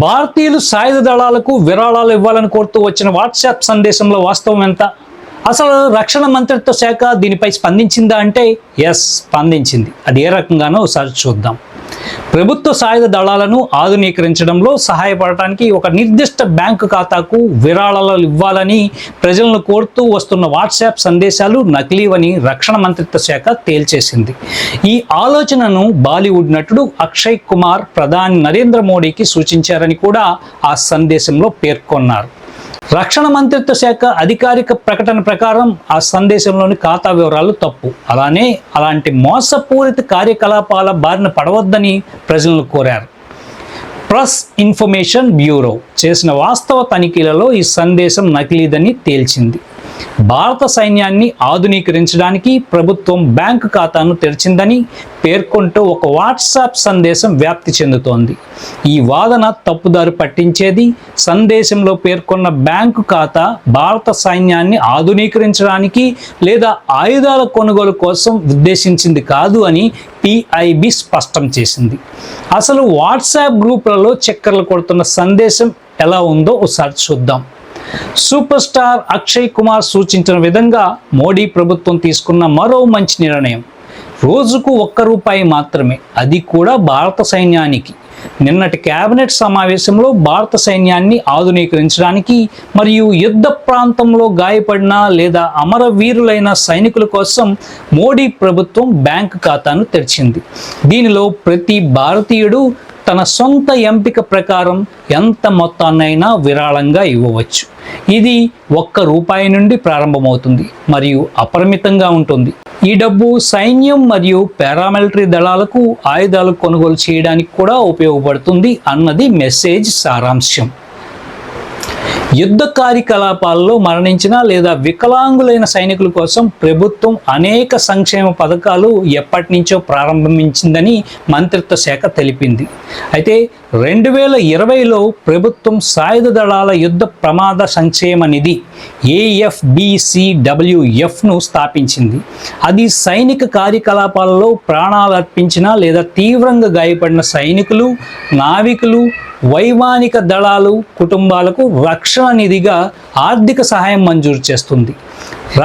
భారతీయులు సాయుధ దళాలకు విరాళాలు ఇవ్వాలని కోరుతూ వచ్చిన వాట్సాప్ సందేశంలో వాస్తవం ఎంత? అసలు రక్షణ మంత్రిత్వ శాఖ దీనిపై స్పందించిందా అంటే ఎస్ స్పందించింది. అది ఏ రకంగానో ఒకసారి చూద్దాం. ప్రభుత్వ సాయుధ దళాలను ఆధునీకరించడంలో సహాయపడటానికి ఒక నిర్దిష్ట బ్యాంకు ఖాతాకు విరాళాలు ఇవ్వాలని ప్రజలను కోరుతూ వస్తున్న వాట్సాప్ సందేశాలు నకిలీవని రక్షణ మంత్రిత్వ శాఖ తేల్చేసింది. ఈ ఆలోచనను బాలీవుడ్ నటుడు అక్షయ్ కుమార్ ప్రధాని నరేంద్ర మోడీకి సూచించారని కూడా ఆ సందేశంలో పేర్కొన్నారు. రక్షణ మంత్రిత్వ శాఖ అధికారిక ప్రకటన ప్రకారం ఆ సందేశంలోని ఖాతా వివరాలు తప్పు. అలానే అలాంటి మోసపూరిత కార్యకలాపాల బారిన పడవద్దని ప్రజలను కోరారు. ప్రెస్ ఇన్ఫర్మేషన్ బ్యూరో చేసిన వాస్తవ తనిఖీలలో ఈ సందేశం నకిలీదని తేల్చింది. భారత సైన్యాన్ని ఆధునీకరించడానికి ప్రభుత్వం బ్యాంకు ఖాతాను తెరిచిందని పేర్కొంటూ ఒక వాట్సాప్ సందేశం వ్యాప్తి చెందుతోంది. ఈ వాదన తప్పుదారు పట్టించేది సందేశంలో పేర్కొన్న బ్యాంకు ఖాతా భారత సైన్యాన్ని ఆధునీకరించడానికి లేదా ఆయుధాల కొనుగోలు కోసం ఉద్దేశించింది కాదు అని పిఐబి స్పష్టం చేసింది. అసలు వాట్సాప్ గ్రూపులలో చక్కర్లు కొడుతున్న సందేశం ఎలా ఉందో ఒకసారి చూద్దాం. సూపర్ స్టార్ అక్షయ్ కుమార్ సూచించిన విధంగా మోడీ ప్రభుత్వం తీసుకున్న మరో మంచి నిర్ణయం. రోజుకు ఒక్క రూపాయి మాత్రమే. అది కూడా భారత సైన్యానికి. నిన్నటి కేబినెట్ సమావేశంలో భారత సైన్యాన్ని ఆధునీకరించడానికి మరియు యుద్ధ ప్రాంతంలో గాయపడిన లేదా అమరవీరులైన సైనికుల కోసం మోడీ ప్రభుత్వం బ్యాంక్ ఖాతాను తెరిచింది. దీనిలో ప్రతి భారతీయుడు తన సొంత ఎంపిక ప్రకారం ఎంత మొత్తాన్నైనా విరాళంగా ఇవ్వవచ్చు. ఇది ఒక్క రూపాయి నుండి ప్రారంభమవుతుంది మరియు అపరిమితంగా ఉంటుంది. ఈ డబ్బు సైన్యం మరియు పారామిలిటరీ దళాలకు ఆయుధాలు కొనుగోలు చేయడానికి కూడా ఉపయోగపడుతుంది అన్నది మెసేజ్ సారాంశం. యుద్ధ కార్యకలాపాల్లో మరణించిన లేదా వికలాంగులైన సైనికుల కోసం ప్రభుత్వం అనేక సంక్షేమ పథకాలు ఎప్పటి నుంచో ప్రారంభించిందని మంత్రిత్వ శాఖ తెలిపింది. అయితే రెండు వేల ఇరవైలో ప్రభుత్వం సాయుధ దళాల యుద్ధ ప్రమాద సంక్షేమ నిధి ఏఎఫ్బిసిడబ్ల్యూఎఫ్ను స్థాపించింది. అది సైనిక కార్యకలాపాలలో ప్రాణాలు అర్పించిన లేదా తీవ్రంగా గాయపడిన సైనికులు నావికులు వైమానిక దళాలు కుటుంబాలకు రక్షణ నిధిగా ఆర్థిక సహాయం మంజూరు చేస్తుంది.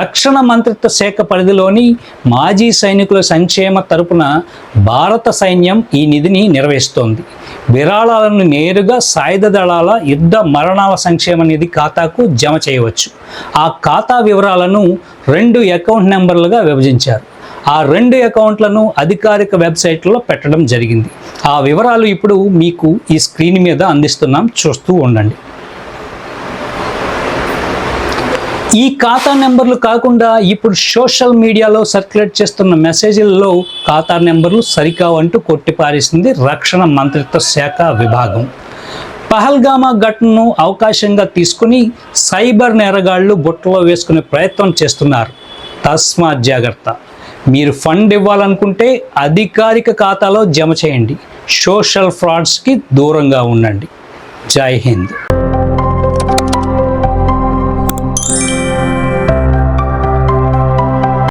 రక్షణ మంత్రిత్వ శాఖ పరిధిలోని మాజీ సైనికుల సంక్షేమ తరపున భారత సైన్యం ఈ నిధిని నిర్వహిస్తోంది. విరాళాలను నేరుగా సాయుధ దళాల యుద్ధ మరణాల సంక్షేమ నిధి ఖాతాకు జమ చేయవచ్చు. ఆ ఖాతా వివరాలను రెండు అకౌంట్ నెంబర్లుగా విభజించారు. ఆ రెండు అకౌంట్లను అధికారిక వెబ్సైట్లో పెట్టడం జరిగింది. ఆ వివరాలు ఇప్పుడు మీకు ఈ స్క్రీన్ మీద అందిస్తున్నాం. చూస్తూ ఉండండి. ఈ ఖాతా నెంబర్లు కాకుండా ఇప్పుడు సోషల్ మీడియాలో సర్క్యులేట్ చేస్తున్న మెసేజ్లలో ఖాతా నెంబర్లు సరికావంటూ కొట్టిపారేసింది రక్షణ మంత్రిత్వ శాఖ విభాగం. పహల్గామా ఘటనను అవకాశంగా తీసుకుని సైబర్ నేరగాళ్ళు బుట్టలో వేసుకునే ప్రయత్నం చేస్తున్నారు. తస్మాత్ జాగ్రత్త. మీరు ఫండ్ ఇవ్వాలనుకుంటే అధికారిక ఖాతాలో జమ చేయండి. సోషల్ ఫ్రాడ్స్కి దూరంగా ఉండండి. జై హింద్.